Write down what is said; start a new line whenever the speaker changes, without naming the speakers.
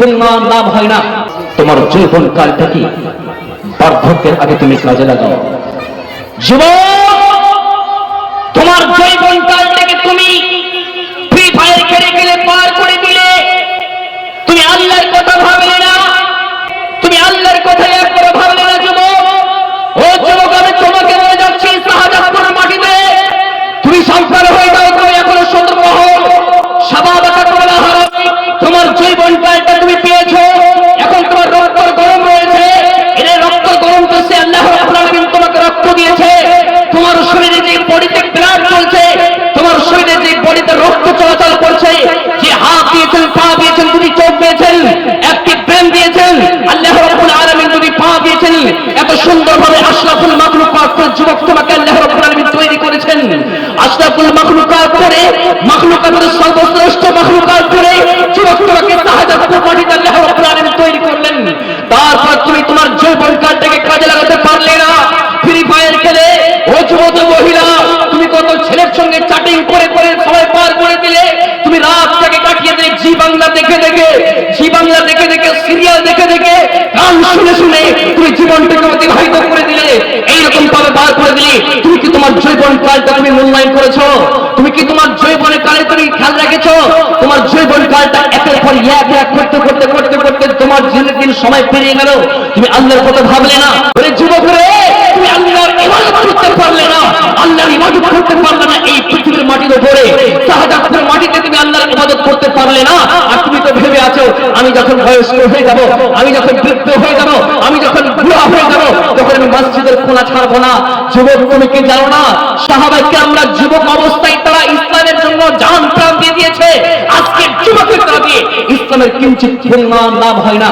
পরিমাণ লাভ হয় না। তোমার যৌবন থেকে বার্ধক্যের আগে তুমি কাজে লাগাও। জীবন তোমার যৌবন কালটাকে তুমি কালটা তুমি পেয়েছ? এখন তোমার রক্ত গরম রয়েছে। এর রক্ত গরম করছে, আল্লাহ আলামিন তোমাকে রক্ত দিয়েছে। তোমার শরীরে যে বডিতে ব্লাড চলছে, তোমার শরীরে যে বডিতে রক্ত চলাচল করছে, যে হাত দিয়েছেন, পা দিয়েছেন তুমি চোখ দিয়েছেন, একটি ব্রেন দিয়েছেন, আল্লাহ রাব্বুল আলামিন তুমি পা দিয়েছেন। এত সুন্দরভাবে আশরাফুল মাখলুকাত করে যুবক তোমাকে আল্লাহ রাব্বুল আলামিন তৈরি করেছেন। আশরাফুল মাখলুকাত করে মাখলুকাতের সর্বশ্রেষ্ঠ মাখলুকাত করে যুবক তোমাকে শাহজাহানের মাটিতে আল্লাহ রাব্বুল আলামিন তৈরি করলেন তারপর তুমি তোমার যৌবন কালটাকে কাজে লাগাতে পারলে না ফ্রি ফায়ার খেলে ও যুবক মহিলা তুমি কত ছেলের সঙ্গে করে করে সবাই পার করে দিলে তুমি রাতটাকে কাটিয়ে দিলে জি বাংলা দেখে দেখে, জি বাংলা দেখে দেখে, সিরিয়াল দেখে দেখে, গান শুনে শুনে তুমি জীবনটাকে অতিবাহিত করে দিলে। এইরকম ভাবে বার করে দিলে তুমি কি তোমার জৈবন কালটা তুমি মূল্যায়ন করেছ? তুমি কি তোমার জৈবনের কালে তুমি খেয়াল রেখেছো? তোমার জৈবন কালটা একের পর এক এক করতে করতে করতে করতে তোমার দিন দিন সময় পেরিয়ে গেল। তুমি আল্লাহর কথা ভাবলে না। যুবক রে, তুমি আল্লাহর ইবাদত করতে পারলে না। আল্লাহর ইবাদত করতে পারলে উপরে শাহজাহানের মাটিতে তুমি আল্লাহর ইবাদত করতে পারলে না। আর তুমি তো ভেবে আছো, আমি যখন বয়স্ক হয়ে যাব, আমি যখন বৃদ্ধ হয়ে যাব, আমি যখন বুড়া হয়ে যাব, তখন আমি মসজিদের কোনা ছাড়বো না, যুবক তুমি কি জানো না। সাহাবাইকে আমরা যুবক অবস্থায় তারা ইসলামের জন্য জান প্রাণ দিয়ে দিয়েছে। আজকে যুবকের দিয়ে ইসলামের কিঞ্চিত পরিমাণ লাভ হয় না।